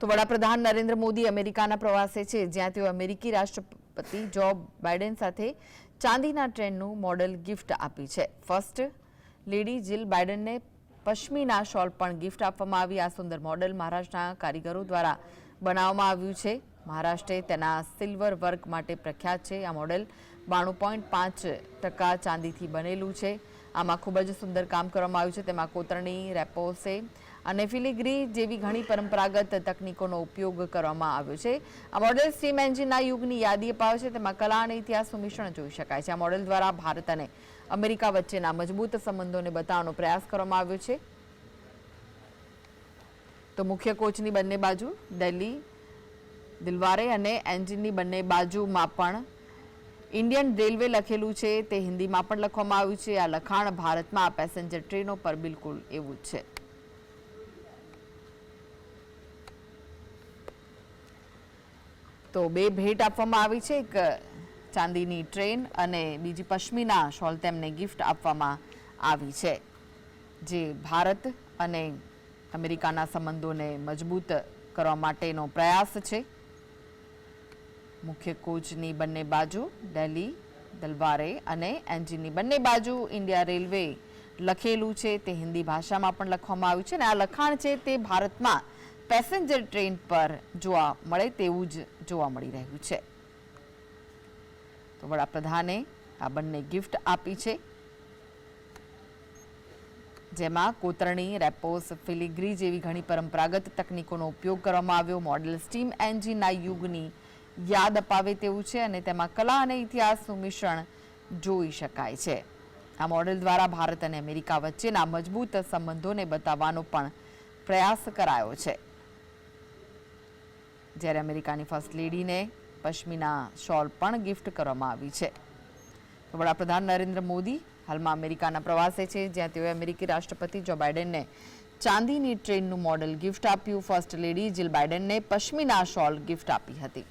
તો વડાપ્રધાન નરેન્દ્ર મોદી અમેરિકાના પ્રવાસે છે, જ્યાં તેઓ અમેરિકી રાષ્ટ્રપતિ જો બાઇડેન સાથે ચાંદીના ટ્રેનનું મોડલ ગિફ્ટ આપી છે. ફર્સ્ટ લેડી જીલ બાઇડનને પશ્મિના શોલ પણ ગિફ્ટ આપવામાં આવી. આ સુંદર મોડલ મહારાષ્ટ્રના કારીગરો દ્વારા બનાવવામાં આવ્યું છે. મહારાષ્ટ્રે તેના સિલ્વર વર્ક માટે પ્રખ્યાત છે. આ મોડલ બાણું પોઈન્ટ પાંચ ટકા ચાંદીથી બનેલું છે. આમાં ખૂબ જ સુંદર કામ કરવામાં આવ્યું છે. તેમાં કોતરણી, રેપોસે અને ફિલિગ્રી જેવી ઘણી પરંપરાગત તકનીકોનો ઉપયોગ કરવામાં આવ્યો છે. આ મોડેલ સ્ટીમ એન્જિનના યુગની યાદી અપાવે છે તેમાં કલા અને ઇતિહાસનું મિશ્રણ જોઈ શકાય છે. આ મોડેલ દ્વારા ભારત અને અમેરિકા વચ્ચેના મજબૂત સંબંધોને બતાવવાનો પ્રયાસ કરવામાં આવ્યો છે. તો મુખ્ય કોચની બંને બાજુ, દિલ્હી, દિલવારે અને એન્જિનની બંને બાજુમાં પણ ઇન્ડિયન રેલવે લખેલું છે. તે હિન્દીમાં પણ લખવામાં આવ્યું છે. આ લખાણ ભારતમાં પેસેન્જર ટ્રેનો પર બિલકુલ એવું છે. તો બે ભેટ આપવામાં આવી છે. એક ચાંદીની ટ્રેન અને બીજી પશ્મિના શોલ તેમને ગિફ્ટ આપવામાં આવી છે. જે ભારત અને અમેરિકાના સંબંધોને મજબૂત કરવા માટેનો પ્રયાસ છે. મુખ્ય કોચની બંને બાજુ દિલ્હી દલવારે અને એન્જિનની બંને બાજુ ઇન્ડિયા રેલવે લખેલું છે. તે હિન્દી ભાષામાં પણ લખવામાં આવ્યું છે અને આ લખાણ છે તે ભારતમાં પેસેન્જર ટ્રેન પર જોવા મળે તેવું જ જોવા મળી રહ્યું છે. તો વડાપ્રધાને આ બંને ગિફ્ટ આપી છે. જેમાં કોતરણી, રેપોસ, ફિલિગ્રી જેવી ઘણી પરંપરાગત તકનીકોનો ઉપયોગ કરવામાં આવ્યો. મોડેલ સ્ટીમ એન્જિનના યુગની યાદ અપાવે તેવું છે અને તેમાં કલા અને ઇતિહાસનું મિશ્રણ જોઈ શકાય છે. આ મોડેલ દ્વારા ભારત અને અમેરિકા વચ્ચેના મજબૂત સંબંધોને બતાવવાનો પણ પ્રયાસ કરાયો છે. જ્યારે અમેરિકાની ફર્સ્ટ લેડીને પશ્મિના શોલ પણ ગિફ્ટ કરવામાં આવી છે. વડાપ્રધાન નરેન્દ્ર મોદી હાલમાં અમેરિકાના પ્રવાસે છે, જ્યાં તેઓએ અમેરિકી રાષ્ટ્રપતિ જો બાઇડેનને ચાંદીની ટ્રેનનું મોડેલ ગિફ્ટ આપ્યું. ફર્સ્ટ લેડી જીલ બાઇડેનને પશ્મિના શોલ ગિફ્ટ આપી હતી.